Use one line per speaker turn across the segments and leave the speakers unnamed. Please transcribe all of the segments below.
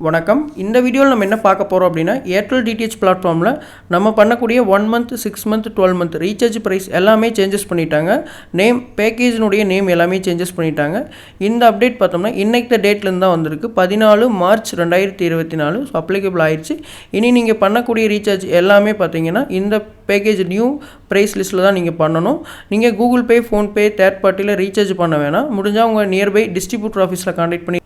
வணக்கம். இந்த வீடியோவில் நம்ம என்ன பார்க்க போகிறோம் அப்படின்னா ஏர்டெல் டிடிஹெச் பிளாட்ஃபார்மில் நம்ம பண்ணக்கூடிய one month six month twelve month recharge price எல்லாமே சேஞ்சஸ் பண்ணிட்டாங்க. நேம் பேக்கேஜினுடைய நேம் எல்லாமே சேஞ்சஸ் பண்ணிட்டாங்க. இந்த அப்டேட் பார்த்தோம்னா இன்றைக்கு டேட்லேருந்து தான் வந்திருக்கு. பதினாலு மார்ச் ரெண்டாயிரத்தி இருபத்தி நாலு. ஸோ அப்ளிகபிள் ஆயிடுச்சு. இனி நீங்கள் பண்ணக்கூடிய ரீசார்ஜ் எல்லாமே பார்த்தீங்கன்னா இந்த பேக்கேஜ் நியூ ப்ரைஸ் லிஸ்ட்டில் தான் நீங்கள் பண்ணணும். நீங்கள் கூகுள் பே ஃபோன்பே தேர்ட் பார்ட்டியில் ரீசார்ஜ் பண்ண வேணாம். முடிஞ்சால் உங்கள் நியர்பை டிஸ்ட்ரிபியூட்டர் ஆஃபீஸில் கான்டாக்ட் பண்ணி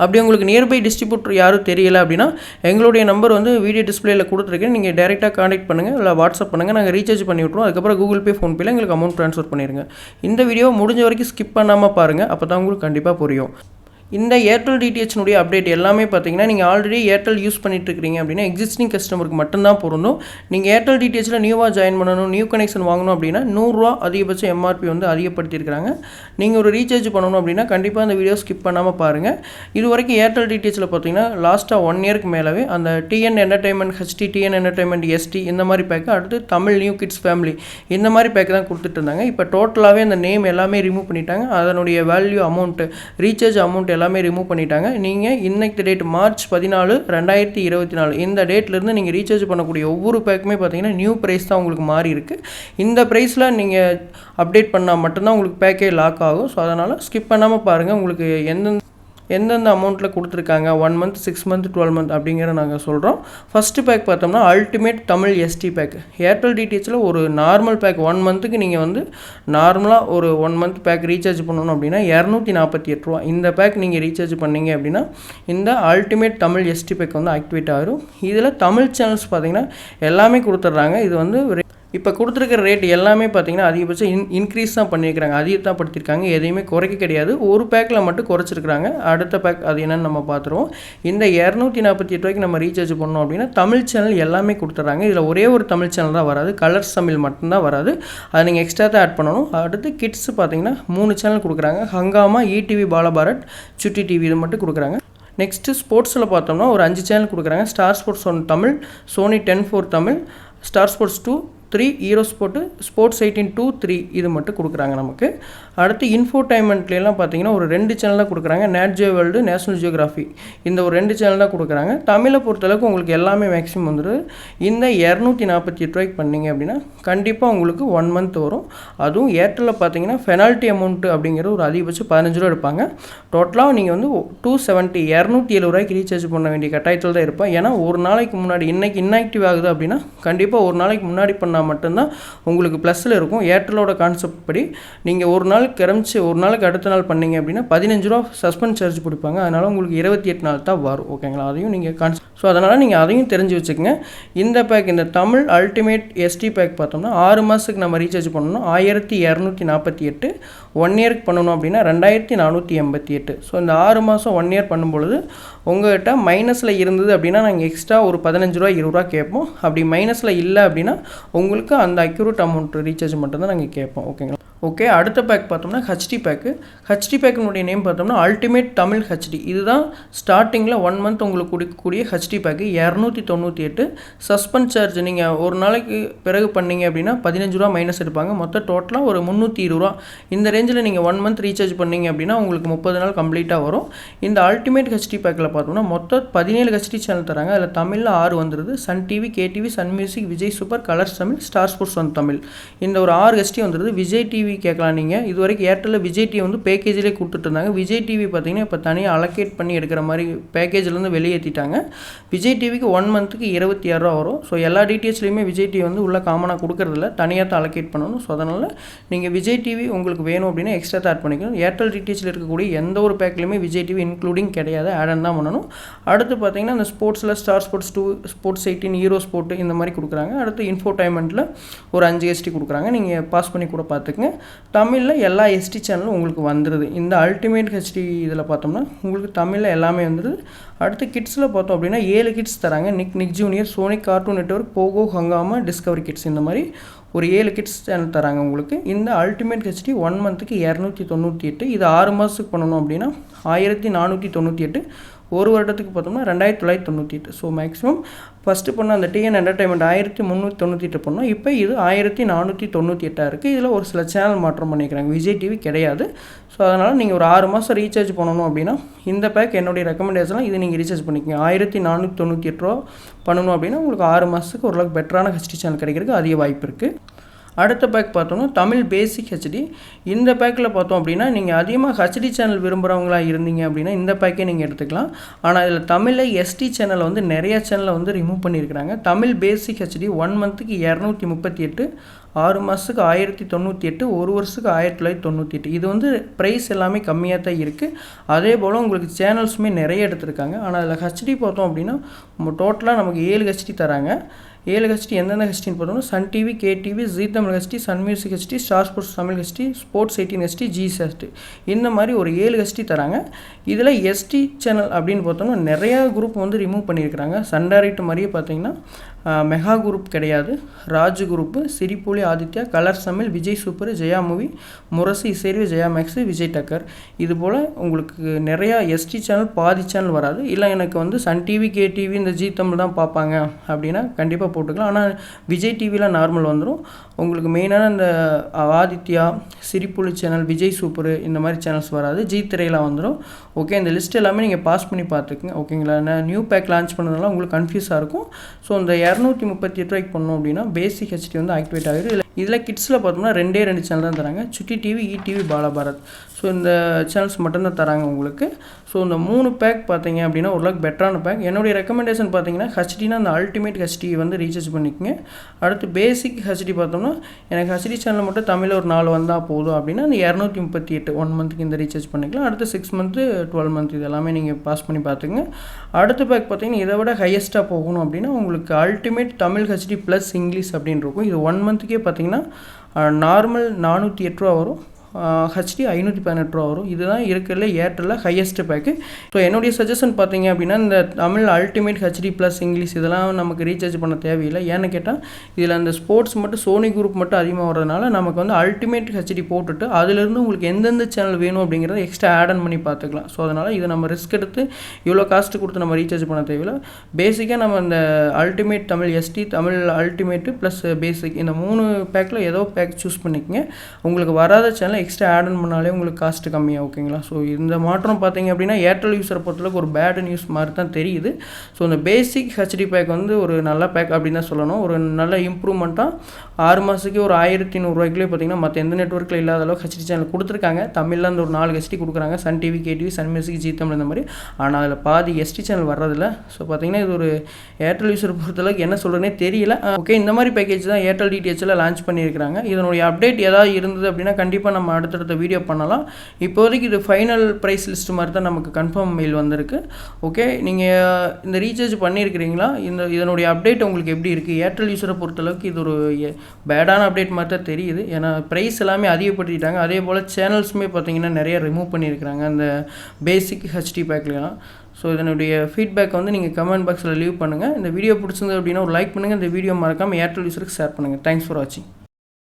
அப்படி உங்களுக்கு நியர்பை டிஸ்ட்ரிபியூட்டர் யாரும் தெரியல அப்படின்னா எங்களுடைய நம்பர் வந்து வீடியோ டிஸ்பிளேயில் கொடுத்துருக்கேன். நீங்கள் டேரெக்டாக காண்டாக்ட் பண்ணுங்கள் இல்லை வாட்ஸ்அப் பண்ணுங்கள் நாங்கள் ரீசார்ஜ் பண்ணி விட்ருவோம் அதுக்கப்புறம் கூகுள் பே ஃபோன்பேயில் எங்களுக்கு அமௌண்ட் ட்ரான்ஸ்ஃபர் பண்ணிடுங்க. இந்த வீடியோ முடிஞ்ச வரைக்கும் ஸ்கிப் பண்ணாமல் பாருங்கள் அப்போ தான் உங்களுக்கு கண்டிப்பாக புரியும். இந்த ஏர்டெல் டிடிஹெச்னுடைய அப்டேட் எல்லாமே பார்த்தீங்கன்னா நீங்கள் ஆல்ரெடி ஏர்டெல் யூஸ் பண்ணிட்டு இருக்கிறீங்க அப்படின்னா எக்ஸிஸ்டிங் கஸ்டமருக்கு மட்டும்தான் பொருந்தும். நீங்கள் ஏர்டெல் டிடிஹெச்சில் நியூவாக ஜாயின் பண்ணணும் நியூ கனெக்ஷன் வாங்கணும் அப்படின்னா நூறுரூவா அதிகபட்சம் எம்ஆர்பி வந்து அதிகப்படுத்தியிருக்கிறாங்க. நீங்கள் ஒரு ரீசார்ஜ் பண்ணணும் அப்படின்னா கண்டிப்பாக அந்த வீடியோ ஸ்கிப் பண்ணாமல் பாருங்கள் இது வரைக்கும் ஏர்டெல் டிடிஹெச்சில் பார்த்தீங்கன்னா லாஸ்ட்டாக ஒன் இயர்க்கு மேலவே அந்த TN entertainment HD TN entertainment SD இந்த மாதிரி பேக்கு அடுத்து தமிழ் நியூ கிட்ஸ் ஃபேமிலி இந்த மாதிரி பேக்கு தான் கொடுத்துட்டு இருந்தாங்க. இப்போ டோட்டலாகவே அந்த நேம் எல்லாமே ரிமூவ் பண்ணிட்டாங்க. அதனுடைய வேல்யூ அமௌண்ட்டு ரீசார்ஜ் அமௌண்ட் எல்லாம் எல்லாமே ரிமூவ் பண்ணிட்டாங்க. நீங்கள் இன்னைக்கு டேட் மார்ச் பதினாலு ரெண்டாயிரத்தி இருபத்தி நாலு. இந்த டேட்லேருந்து நீங்கள் ரீசார்ஜ் பண்ணக்கூடிய ஒவ்வொரு பேக்குமே பார்த்தீங்கன்னா நியூ ப்ரைஸ் தான் உங்களுக்கு மாறி இருக்குது இந்த ப்ரைஸில் நீங்கள் அப்டேட் பண்ணால் மட்டும்தான் உங்களுக்கு பேக்கே லாக் ஆகும். ஸோ அதனால் ஸ்கிப் பண்ணாமல் பாருங்கள் உங்களுக்கு எந்தெந்த எந்தெந்த அமௌண்ட்டில் கொடுத்துருக்காங்க? One month six month twelve month அப்படிங்கிற நாங்கள் சொல்கிறோம் ஃபஸ்ட்டு பேக் பார்த்தோம்னா ultimate Tamil SD pack Airtel டிடிஹெச்சில் ஒரு நார்மல் பேக் ஒன் மந்த்துக்கு நீங்கள் வந்து நார்மலாக ஒரு ஒன் மந்த் பேக் ரீசார்ஜ் பண்ணணும் அப்படின்னா இரநூத்தி நாற்பத்தி எட்டு ரூபா. இந்த பேக் நீங்கள் ரீசார்ஜ் பண்ணீங்க அப்படின்னா இந்த அல்டிமேட் தமிழ் எஸ்டி பேக் வந்து ஆக்டிவேட் ஆகும் இதில் தமிழ் சேனல்ஸ் பார்த்தீங்கன்னா எல்லாமே கொடுத்துட்றாங்க. இது வந்து இப்போ கொடுத்துருக்க ரேட் எல்லாமே பார்த்தீங்கன்னா அதிகபட்சம் இன் இன்க்ரீஸ் தான் பண்ணியிருக்கிறாங்க. படுத்திருக்காங்க எதையுமே குறைக்க கிடையாது. ஒரு பேக்கில் மட்டும் குறைச்சிருக்கிறாங்க. அடுத்த பேக் அது என்னென்னு நம்ம பார்த்துருவோம். இந்த இரநூத்தி நாற்பத்தி எட்டு ரூபாய்க்கு நம்ம ரீசார்ஜ் பண்ணோம் அப்படின்னா தமிழ் சேனல் எல்லாமே கொடுத்துட்றாங்க. இதில் ஒரே ஒரு தமிழ் சேனல் தான் வராது. கலர்ஸ் தமிழ் மட்டும்தான் வராது. அதை நீங்கள் எக்ஸ்ட்ரா தான் ஆட் பண்ணணும். அடுத்து கிட்ஸ் பார்த்தீங்கன்னா மூணு சேனல் கொடுக்குறாங்க. ஹங்காமா இடிவி பாலபாரத் சுட்டி டிவி இது மட்டும் கொடுக்குறாங்க. நெக்ஸ்ட்டு ஸ்போர்ட்ஸில் பார்த்தோம்னா ஒரு அஞ்சு சேனல் கொடுக்குறாங்க. Star Sports one Tamil Sony Ten four Tamil Star Sports two three hero sport sports eighteen two three இது மட்டும் கொடுக்குறாங்க நமக்கு. அடுத்து இன்ஃபோடைன்மெண்ட்லாம் பார்த்தீங்கன்னா ஒரு ரெண்டு சேனலாக கொடுக்குறாங்க. Nat Geo world national geographic இந்த ஒரு ரெண்டு சேனல் தான் கொடுக்குறாங்க. தமிழை பொறுத்தளவுக்கு உங்களுக்கு எல்லாமே மேக்ஸிமம் வந்துடுது. இந்த இரநூத்தி நாற்பத்தி எட்டு ரூபாய்க்கு பண்ணீங்க அப்படின்னா கண்டிப்பாக உங்களுக்கு ஒன் மந்த் வரும். அதுவும் ஏர்டெல்லில் பார்த்தீங்கன்னா பெனால்ட்டி அமௌண்ட்டு அப்படிங்கிற ஒரு அதிகபட்சம் பதினஞ்சு ரூபா எடுப்பாங்க. டோட்டலாக நீங்கள் வந்து டூ செவன்ட்டி இரநூத்தி எழுபது ரூபாய்க்கு ரீசார்ஜ் பண்ண வேண்டிய கட்டாயத்தில் தான் இருப்பேன் ஏன்னா ஒரு நாளைக்கு முன்னாடி இன்னைக்கு இன்ஆக்டிவ் ஆகுது அப்படின்னா கண்டிப்பாக ஒரு நாளைக்கு முன்னாடி பண்ணால் மட்டும்தான் உங்களுக்கு ப்ளஸில் இருக்கும். ஏர்டெலோட கான்செப்ட் படி நீங்கள் ஒரு நாள் கிளம்பிச்சு ஒரு நாளுக்கு அடுத்த நாள் பண்ணீங்க அப்படின்னா பதினஞ்சு ரூபா சஸ்பெண்ட் சார்ஜ் பிடிப்பாங்க அதனால் உங்களுக்கு இருபத்தி எட்டு நாள் தான் வரும். ஓகேங்களா அதையும் நீங்கள் கான்ஸ் ஸோ அதனால் நீங்கள் அதையும் தெரிஞ்சு வச்சுக்கோங்க. இந்த பேக் இந்த தமிழ் அல்டிமேட் எஸ்டி பேக் பார்த்தோம்னா ஆறு மாதத்துக்கு நம்ம ரீசார்ஜ் பண்ணணும். ஆயிரத்தி இரநூத்தி நாற்பத்தி எட்டு ஒன் இயருக்கு பண்ணணும் அப்படின்னா ரெண்டாயிரத்தி நானூற்றி எண்பத்தி எட்டு ஸோ இந்த ஆறு மாதம் ஒன் இயர் பண்ணும்பொழுது உங்கள்கிட்ட மைனஸில் இருந்தது அப்படின்னா நாங்கள் எக்ஸ்ட்ரா ஒரு பதினஞ்சு ரூபா இருபது ரூபா கேட்போம். அப்படி மைனஸில் இல்லை அப்படின்னா உங்களுக்கு அந்த அக்யூரேட் அமௌண்ட் ரீசார்ஜ் மட்டும்தான் நாங்கள் கேட்போம். ஓகேங்களா ஓகே அடுத்த பேக் பார்த்தோம்னா ஹச்டி பேக்கு ஹச்டி பேக்கினுடைய நேம் பார்த்தோம்னா அல்டிமேட் தமிழ் ஹச்டி இதுதான் ஸ்டார்டிங்கில் ஒன் மந்த் உங்களுக்கு கொடுக்கக்கூடிய ஹச்டி பேக்கு இரநூத்தி தொண்ணூற்றி எட்டு. சஸ்பெண்ட் சார்ஜ் நீங்கள் ஒரு நாளைக்கு பிறகு பண்ணீங்க அப்படின்னா பதினஞ்சு ரூபா மைனஸ் எடுப்பாங்க. மொத்தம் டோட்டலாக ஒரு முந்நூற்றி இருபது ரூபா. இந்த ரேஞ்சில் நீங்கள் ஒன் மந்த் ரீசார்ஜ் பண்ணீங்க அப்படின்னா உங்களுக்கு முப்பது நாள் கம்ப்ளீட்டாக வரும். இந்த அல்டிமேட் ஹச்டி பேக்கில் பார்த்தோம்னா மொத்தம் பதினேழு ஹச்டி சேனல் தராங்க. அதில் தமிழில் ஆறு வந்துருது. Sun TV KTV Sun Music Vijay super Colors Tamil Star Sports one Tamil இந்த ஒரு ஆறு ஹச்டி வந்துருது. விஜய் டிவி டிவி கேட்கலாம் நீங்கள் இது வரைக்கும் ஏர்டெல்லில் விஜய் டிவி வந்து பேக்கேஜிலே கொடுத்துட்டு இருந்தாங்க விஜய் டிவி பார்த்தீங்கன்னா இப்போ தனியாக அலோகேட் பண்ணி எடுக்கிற மாதிரி பேக்கேஜ்லேருந்து வெளியேற்றிட்டாங்க விஜய் டிவிக்கு ஒன் மந்த்துக்கு இருபத்தி ஆறு ரூபா வரும். ஸோ எல்லா டிடிஹெச்லேயுமே விஜய் டிவி வந்து உள்ளே காமனாக கொடுக்கறதில்ல. தனியாக தான் அலோகேட் பண்ணணும். ஸோ அதனால் நீங்கள் விஜய் டிவி உங்களுக்கு வேணும் அப்படின்னா எக்ஸ்ட்ரா ஆட் பண்ணிக்கணும். ஏர்டெல் டிடிஹெச்சில் இருக்கக்கூடிய எந்த ஒரு பேக்லையுமே விஜய் டிவி இன்க்ளூடிங் கிடையாது. ஆடன் தான் பண்ணணும். அடுத்து பார்த்தீங்கன்னா இந்த ஸ்போர்ட்ஸில் Star Sports two sports eighteen hero sport இந்த மாதிரி கொடுக்குறாங்க. அடுத்து இன்ஃபோடைன்மெண்ட்டில் ஒரு அஞ்சு எஸ்டி கொடுக்குறாங்க. நீங்கள் பாஸ் பண்ணி கூட பார்த்துக்குங்க. தமிழில் எல்லா எஸ்டி சேனலும் உங்களுக்கு வந்துடுது இந்த அல்டிமேட் ஹெச்டி இதில் பார்த்தோம்னா உங்களுக்கு தமிழில் எல்லாமே வந்துடுது அடுத்து கிட்ஸில் பார்த்தோம் அப்படின்னா ஏழு கிட்ஸ் தராங்க. Nick Nick Junior Sony Cartoon Network Pogo Hungama Discovery Kids இந்த மாதிரி ஒரு ஏழு கிட்ஸ் சேனல் தராங்க உங்களுக்கு. இந்த அல்டிமேட் ஹெச்டி ஒன் மந்த்துக்கு இரநூத்தி தொண்ணூற்றி எட்டு இது ஆறு மாதத்துக்கு பண்ணணும் அப்படின்னா ஆயிரத்தி நானூற்றி தொண்ணூற்றி எட்டு ஒரு வருடத்துக்கு பார்த்தோம்னா ரெண்டாயிரத்தி தொள்ளாயிரத்தி தொண்ணூற்றி எட்டு. ஸோ மேக்ஸிமம் ஃபஸ்ட்டு பண்ண அந்த டிஎன் என்டர்டைன்மெண்ட் ஆயிரத்தி முந்நூற்றி தொண்ணூற்றி எட்டு பண்ணோம் இப்போ இது ஆயிரத்தி நானூற்றி தொண்ணூற்றி எட்டாக இருக்குது இதில் ஒரு சில சேனல் மாற்றம் பண்ணிக்கிறாங்க. விஜய் டிவி கிடையாது. ஸோ அதனால் நீங்கள் ஒரு ஆறு மாதம் ரீசார்ஜ் பண்ணணும் அப்படின்னா இந்த பேக் என்னுடைய ரெக்கமெண்டேஷனாக இது நீங்கள் ரீசார்ஜ் பண்ணிக்கோங்க. ஆயிரத்தி நானூற்றி தொண்ணூற்றி எட்டு ரூபா பண்ணணும் அப்படின்னா உங்களுக்கு ஆறு மாதத்துக்கு ஓரளவுக்கு பெட்டரான ஹெச்டி சேனல் கிடைக்கிறதுக்கு அதிக வாய்ப்பு இருக்குது அடுத்த பேக் பார்த்தோம்னா தமிழ் பேசிக் ஹெச்டி இந்த பேக்கில் பார்த்தோம் அப்படின்னா நீங்கள் அதிகமாக ஹெச்டி சேனல் விரும்புகிறவங்களா இருந்தீங்க அப்படின்னா இந்த பேக்கே நீங்கள் எடுத்துக்கலாம். ஆனால் இதில் தமிழில் எஸ்டி சேனலை வந்து நிறைய சேனலை வந்து ரிமூவ் பண்ணியிருக்கிறாங்க. தமிழ் பேசிக் ஹெச்டி ஒன் மந்த்துக்கு இரநூத்தி முப்பத்தி எட்டு ஆறு மாதத்துக்கு ஆயிரத்தி தொண்ணூற்றி எட்டு ஒரு வருஷத்துக்கு ஆயிரத்தி தொள்ளாயிரத்தி தொண்ணூற்றி எட்டு. இது வந்து ப்ரைஸ் எல்லாமே கம்மியாக தான் இருக்குது அதே போல் உங்களுக்கு சேனல்ஸுமே நிறைய எடுத்திருக்காங்க. ஆனால் அதில் ஹெச்டி பார்த்தோம் அப்படின்னா டோட்டலாக நமக்கு ஏழு ஹெச்டி தராங்க. ஏழு ஹெச்டி எந்தெந்த ஹெச்டின்னு பார்த்தோம்னா Sun TV K TV Zee Tamil HD Sun Music HD Star Sports Tamil HD sports eighteen HD Zee HD இந்த மாதிரி ஒரு ஏழு ஹெச்டி தராங்க. இதில் எஸ்டி சேனல் அப்படின்னு பார்த்தோம்னா நிறையா குரூப் வந்து ரிமூவ் பண்ணியிருக்கிறாங்க. சன் டைரக்ட் மாதிரியே பார்த்தீங்கன்னா மெகா குரூப் கிடையாது. ராஜ் குரூப்பு. சிரிப்பொலி ஆதித்யா கலர் சமில் விஜய் சூப்பர் ஜெயா மூவி முரசு இசைவு ஜெயா மேக்ஸு விஜய் டக்கர். இது போல் உங்களுக்கு நிறையா எஸ்டி சேனல் பாதி சேனல் வராது. இல்லை எனக்கு வந்து சன் டிவி கே டிவி இந்த ஜி தமிழ் தான் பார்ப்பாங்க அப்படின்னா கண்டிப்பாக போட்டுக்கலாம். ஆனால் விஜய் டிவியில் நார்மல் வந்துடும் உங்களுக்கு மெயினான இந்த ஆதித்யா சிரிப்புலி சேனல் விஜய் சூப்பர் இந்த மாதிரி சேனல்ஸ் வராது. ஜி திரையெல்லாம் வந்துடும் ஓகே இந்த லிஸ்ட் எல்லாமே நீங்கள் பாஸ் பண்ணி பார்த்துக்குங்க. ஓகேங்களா நான் நியூ பேக் லான்ச் பண்ணதுனால உங்களுக்கு கன்ஃபியூஸாக இருக்கும். ஸோ இந்த இரநூத்தி முப்பத்தி எட்டு ரூபாய்க்கு பண்ணோம் அப்படின்னா பேசிக் ஹெச்டி வந்து ஆக்டிவேட் ஆகிடும் இல்லை இதில் கிட்ஸில் பார்த்தோம்னா ரெண்டே ரெண்டு சேனல் தான் தராங்க. Chutti TV E e TV Balabharat so இந்த சேனல்ஸ் மட்டும்தான் தராங்க உங்களுக்கு. ஸோ இந்த மூணு பேக் பார்த்தீங்க அப்படின்னா ஓரளவுக்கு பெட்டரான பேக் என்னுடைய ரெக்கமெண்டேஷன் பார்த்தீங்கன்னா ஹெச்டினா அந்த அல்டிமேட் ஹெச்டி வந்து ரீசார்ஜ் பண்ணிக்கோங்க. அடுத்து பேசிக் ஹெச்டி பார்த்தோம்னா எனக்கு ஹெச்டி சேனல் மட்டும் தமிழில் ஒரு நாலு வந்தால் போதும் அப்படின்னா அந்த இரநூத்தி முப்பத்தி எட்டு ஒன் மந்த்துக்கு இந்த ரீசார்ஜ் பண்ணிக்கலாம். அடுத்து சிக்ஸ் மந்த்து டுவெல் மந்த் இது எல்லாமே நீங்கள் பாஸ் பண்ணி பார்த்துங்க அடுத்த பேக் பார்த்தீங்கன்னா இதை விட ஹையஸ்ட்டாக போகணும் அப்படின்னா உங்களுக்கு ultimate Tamil HD plus English அப்படின்னு இருக்கும். இது ஒன் மந்த்துக்கே பார்த்தீங்கன்னா நார்மல் நானூற்றி எட்டு ரூபா வரும். ஹெச்டி ஐநூற்றி பதினெட்டு ரூபா வரும். இதுதான் இருக்கிறதுல ஏர்டெல்லில் ஹையஸ்ட் பேக்கு ஸோ என்னுடைய சஜஷன் பார்த்தீங்க அப்படின்னா இந்த Tamil ultimate HD plus English இதெல்லாம் நமக்கு ரீசார்ஜ் பண்ண தேவையில்லை. ஏன்னு கேட்டால் இதில் அந்த ஸ்போர்ட்ஸ் மட்டும் சோனி குரூப் மட்டும் அதிகமாக வரதுனால நமக்கு வந்து அல்டிமேட் ஹெச்டி போட்டுட்டு அதுலேருந்து உங்களுக்கு எந்தெந்த சேனல் வேணும் அப்படிங்கிறத எக்ஸ்ட்ரா ஆட் ஆன் பண்ணி பார்த்துக்கலாம். ஸோ அதனால் இதை நம்ம ரிஸ்க் எடுத்து இவ்வளோ காஸ்ட்டு கொடுத்து நம்ம ரீசார்ஜ் பண்ண தேவையில்லை. பேசிக்காக நம்ம இந்த ultimate Tamil SD Tamil ultimate plus basic இந்த மூணு பேக்கில் ஏதோ பேக் சூஸ் பண்ணிக்கங்க. உங்களுக்கு வராத சேனல் எக்ஸ்ட்ரா ஆட் ஆன் பண்ணாலே உங்களுக்கு காஸ்ட்டு கம்மியாக ஓகேங்களா ஸோ இந்த மாற்றம் பார்த்தீங்க அப்படின்னா ஏர்டெல் யூஸரை பொறுத்தளவுக்கு ஒரு பேட் நியூஸ் மாதிரி தான் தெரியுது. ஸோ இந்த பேசிக் ஹெச்டி பேக் வந்து ஒரு நல்ல பேக் அப்படின்னு தான் சொல்லணும். ஒரு நல்ல இம்ப்ரூவ்மெண்ட்டாக ஆறு மாதத்துக்கு ஒரு ஆயிரத்தி நூறுரூவாய்க்குள்ளே பார்த்தீங்கன்னா மற்ற எந்த நெட்ஒர்க்கில் இல்லாத அளவுக்கு ஹெச்டி சேனல் கொடுத்துருக்காங்க. தமிழில் அந்த ஒரு நாலு ஹெச்டி கொடுக்குறாங்க. Sun TV KTV Sun Music Zee Tamil இந்த மாதிரி. ஆனால் அதில் பாதி எஸ்டி சேனல் வர்றதில்ல. ஸோ பார்த்தீங்கன்னா இது ஒரு ஏர்டெல் யூஸர் பொறுத்தளவுக்கு என்ன சொல்கிறேனே தெரியல. ஓகே இந்த மாதிரி பேக்கேஜ் தான் ஏர்டெல் டிடிஹெச்சில் லான்ச் பண்ணியிருக்கிறாங்க. இதனுடைய அப்டேட் ஏதாவது இருந்தது அப்படின்னா கண்டிப்பாக நம்ம நம்ம அடுத்தடுத்த வீடியோ பண்ணலாம். இப்போதைக்கு இது ஃபைனல் ப்ரைஸ் லிஸ்ட் மாதிரி தான் நமக்கு கன்ஃபார்ம் மெயில் வந்திருக்கு. ஓகே நீங்கள் இந்த ரீசார்ஜ் பண்ணியிருக்கிறீங்களா இந்த இதனுடைய அப்டேட் உங்களுக்கு எப்படி இருக்குது ஏர்டெல் யூஸரை பொறுத்தளவுக்கு இது ஒரு பேடான அப்டேட் மாதிரி தான் தெரியுது. ஏன்னா ப்ரைஸ் எல்லாமே அதிகப்படுத்திட்டாங்க. அதே போல் சேனல்ஸுமே பார்த்தீங்கன்னா நிறைய ரிமூவ் பண்ணியிருக்கிறாங்க அந்த பேசிக் ஹெச்டி பேக்லாம் ஸோ இதனுடைய ஃபீட்பேக் வந்து நீங்கள் கமெண்ட் பாக்ஸில் லீவ் பண்ணுங்கள் இந்த வீடியோ பிடிச்சிருந்தது அப்படின்னா ஒரு லைக் பண்ணுங்கள் இந்த வீடியோ மறக்காமல் ஏர்டெல் யூஸருக்கு ஷேர் பண்ணுங்கள் தேங்க்ஸ் ஃபார் வாட்சிங்